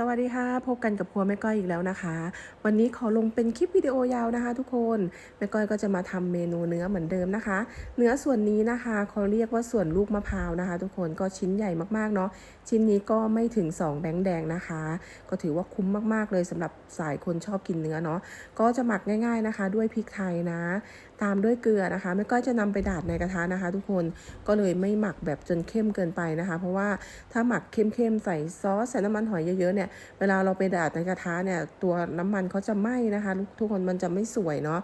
สวัสดีค่ะ พบกันกับครัวแม่ก้อยอีกแล้วนะคะ วันนี้ขอลงเป็นคลิปวิดีโอยาวนะคะ ทุกคนแม่ก้อยก็จะมาทำเมนูเนื้อเหมือนเดิมนะคะ เนื้อส่วนนี้นะคะเขาเรียกว่าส่วนลูกมะพร้าวนะคะ ทุกคนก็ชิ้นใหญ่มากๆเนาะชิ้นนี้ก็ไม่ถึง 2 แบงค์แดงนะคะ ก็ถือว่าคุ้มมากๆเลยสำหรับสายคนชอบกินเนื้อเนาะก็จะหมักง่ายๆนะคะ ด้วยพริกไทยนะ ตามด้วยเกลือนะคะแม่ก้อยจะนำไปดาดในกระทะนะคะ ทุกคนก็เลยไม่หมักแบบจนเข้มเกินไปนะคะ เพราะว่าถ้าหมักเข้มๆใส่ซอสใส่น้ำมันหอยเยอะๆเนี่ยเวลาเราไปดาดในกระทะเนี่ยตัวน้ำมันเขาจะไหม้นะคะทุกคนมันจะไม่สวยเนาะ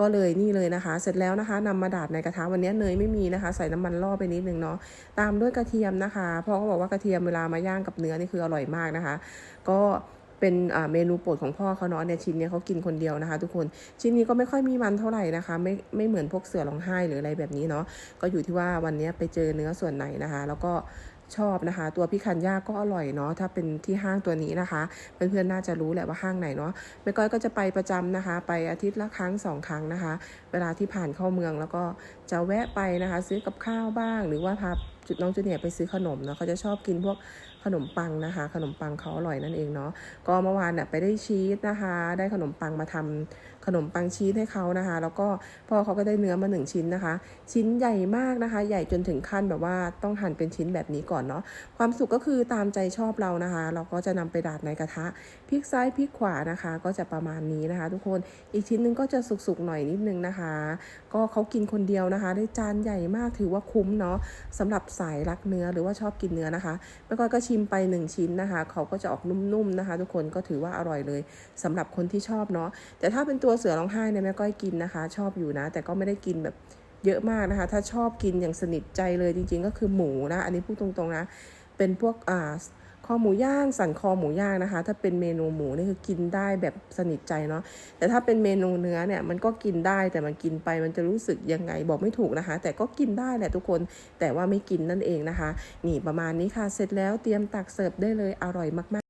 ก็เลยนี่เลยนะคะ เสร็จแล้วนะคะนำมาดาดในกระทะวันนี้เนยไม่มีนะคะ ใส่น้ำมันล่อไปนิดนึงเนาะตามด้วยกระเทียมนะคะพ่อก็บอกว่ากระเทียมเวลามาย่างกับเนื้อนี่คืออร่อยมากนะคะ ก็เป็นเมนูโปรดของพ่อเขาเนาะเนี่ยชิ้นเนี้ยเขากินคนเดียวนะคะ ทุกคนชิ้นนี้ก็ไม่ค่อยมีมันเท่าไหร่นะคะ ไม่ไม่เหมือนพวกเสือร้องไห้หรืออะไรแบบนี้เนาะก็อยู่ที่ว่าวันนี้ไปเจอเนื้อส่วนไหนนะคะ แล้วก็ ชอบนะคะ ตัวพี่คันย่าก็อร่อยเนาะถ้าเป็นที่ห้างตัวนี้นะคะ เพื่อนๆน่าจะรู้แหละว่าห้างไหนเนาะแม่ก้อยก็จะไปประจำนะคะ ไปอาทิตย์ละครั้งสองครั้งนะคะ เวลาที่ผ่านเข้าเมืองแล้วก็จะแวะไปนะคะ ซื้อกับข้าวบ้าง หรือว่าพา จุดน้องจูเนียร์ไปซื้อขนมเนาะเขาจะชอบกินพวกขนมปังนะคะ ขนมปังเขาอร่อยนั่นเองเนาะก็เมื่อวานเนี่ยไปได้ชีสนะคะ ได้ขนมปังมาทำขนมปังชีสให้เขานะคะ แล้วก็พ่อเขาก็ได้เนื้อมาหนึ่งชิ้นนะคะ ชิ้นใหญ่มากนะคะ ใหญ่จนถึงขั้นแบบว่าต้องหั่นเป็นชิ้นแบบนี้ก่อนเนาะความสุขก็คือตามใจชอบเรานะคะ เราก็จะนำไปดาดในกระทะพลิกซ้ายพลิกขวานะคะ ก็จะประมาณนี้นะคะ ทุกคนอีกชิ้นนึงก็จะสุกๆหน่อยนิดนึงนะคะ ก็เขากินคนเดียวนะคะ ได้จานใหญ่มากถือว่าคุ้มเนาะสำหรับสายรักเนื้อหรือว่าชอบกินเนื้อนะคะแม่ก้อยก็ชิมไปหนึ่งชิ้นนะคะเขาก็จะออกนุ่มๆนะคะ ทุกคนก็ถือว่าอร่อยเลยสำหรับคนที่ชอบเนาะแต่ถ้าเป็นตัวเสือร้องไห้เนี่ยแม่ก้อยกินนะคะ ชอบอยู่นะ แต่ก็ไม่ได้กินแบบเยอะมากนะคะ ถ้าชอบกินอย่างสนิทใจเลยจริง ๆ ก็คือหมูนะ อันนี้พูดตรงๆนะ เป็นพวกอ่า คอหมูย่างสันคอหมูย่างนะคะ ถ้าเป็นเมนูหมูนี่คือกินได้แบบสนิทใจเนาะแต่ถ้าเป็นเมนูเนื้อเนี่ยมันก็กินได้แต่มันกินไปมันจะรู้สึกยังไงบอกไม่ถูกนะคะ แต่ก็กินได้แหละทุกคนแต่ว่าไม่กินนั่นเองนะคะ นี่ประมาณนี้ค่ะเสร็จแล้วเตรียมตักเสิร์ฟได้เลยอร่อยมากๆ